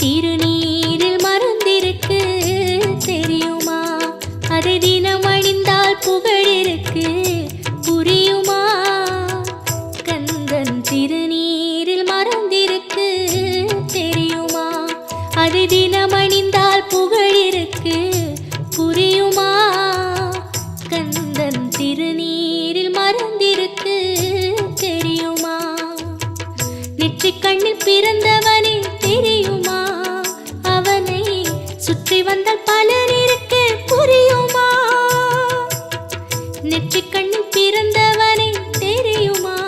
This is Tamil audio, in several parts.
散るに நெற்றிக் பிறந்தவனே தெரியுமா?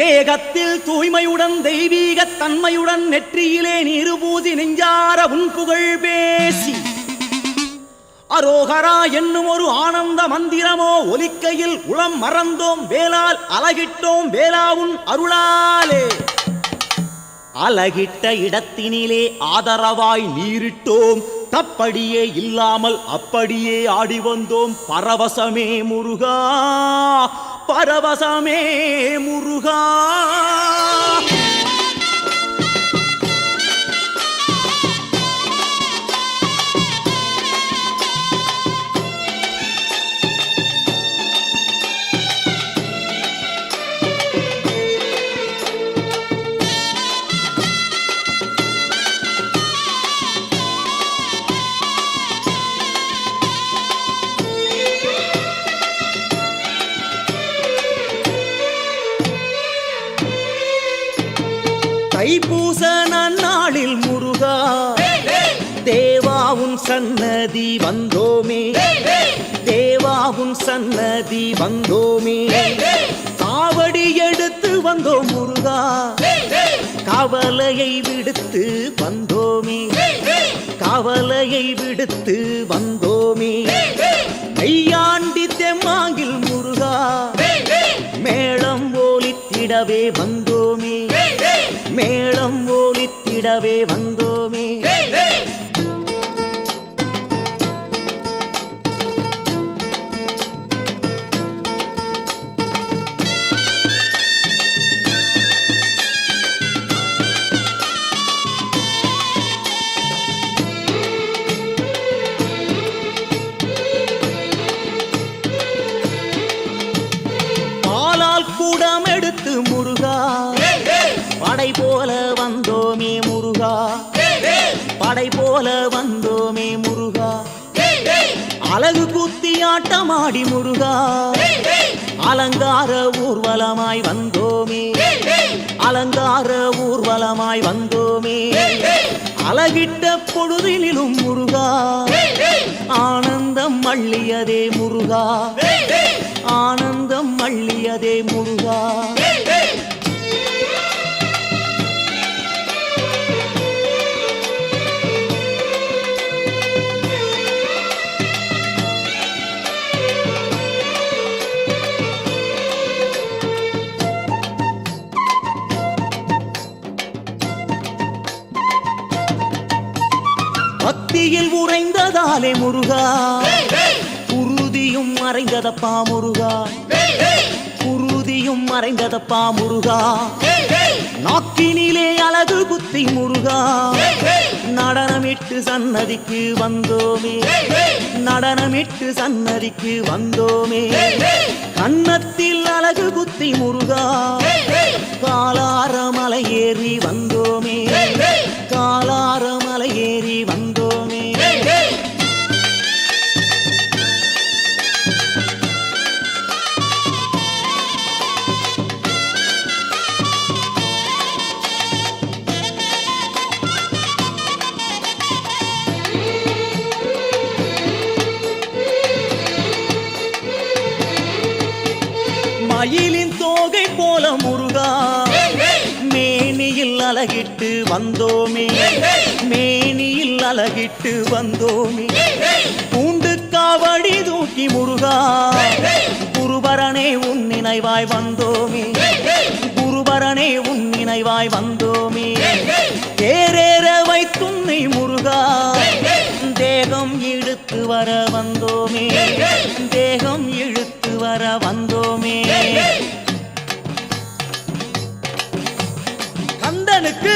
தேகத்தில் தூய்மையுடன் தெய்வீக தன்மையுடன் நெற்றியிலே நீருபூசி நெஞ்சார உன் புகழ் பேசி. அரோகரா என்னும் ஒரு ஆனந்த மந்திரமோ ஒலிக்கையில் உளம் மறந்தோம் வேலால் அலகிட்டோம் வேலாவுன் அருளாலே. அலகிட்ட இடத்தினிலே ஆதரவாய் நீரிட்டோம் தப்படியே இல்லாமல் அப்படியே ஆடி வந்தோம் பரவசமே முருகா. பரவசமே முருகா. வந்தோமே காவடி எடுத்து வந்தோம் முருகா. கவலையை விடுத்து வந்தோமே. கவலையை விடுத்து வந்தோமே. கையாண்டி தெம்மாங்கில் முருகா. மேளம் ஓலித்திடவே வந்தோமே. மேளம் ஓலித்திடவே வந்தோமே. போல வந்தோமே முருகா. படை போல வந்தோமே முருகா. அழகு குத்தி ஆட்டமாடி முருகா. அலங்கார ஊர்வலமாய் வந்தோமே. அலங்கார ஊர்வலமாய் வந்தோமே. அழகிட்ட பொழுதினிலும் முருகா. ஆனந்தம் அள்ளியதே முருகா. ஆனந்தம் அள்ளியதே முருகா. பக்தியில் உறைந்ததாலே முருகா. குருதியும் மறைந்ததப்பா முருகா. குருதியும் மறைந்ததப்பா முருகா. நாக்கினிலே அழகு குத்தி முருகா. நடனமிட்டு சன்னதிக்கு வந்தோமே. நடனமிட்டு சன்னதிக்கு வந்தோமே. கன்னத்தில் அழகு குத்தி முருகா. காலார மலை ஏறி வந்தோமே. காலார மலை ஏறி வந்தோமே. மயிலின் தோகை போல முருகா. மேனியில் அழகிட்டு வந்தோமே. மேனியில் அழகிட்டு வந்தோமே. பூண்டு காவடி தூக்கி முருகா. குருபரனே உன் நினைவாய் வந்தோமே. குருபரனே உன் நினைவாய் வந்தோமே. தேரேற வைத்துன்னை முருகா. தேகம் இழுத்து வர வந்தோமே. தேகம் இழு வர வந்தோமே. கந்தனுக்கு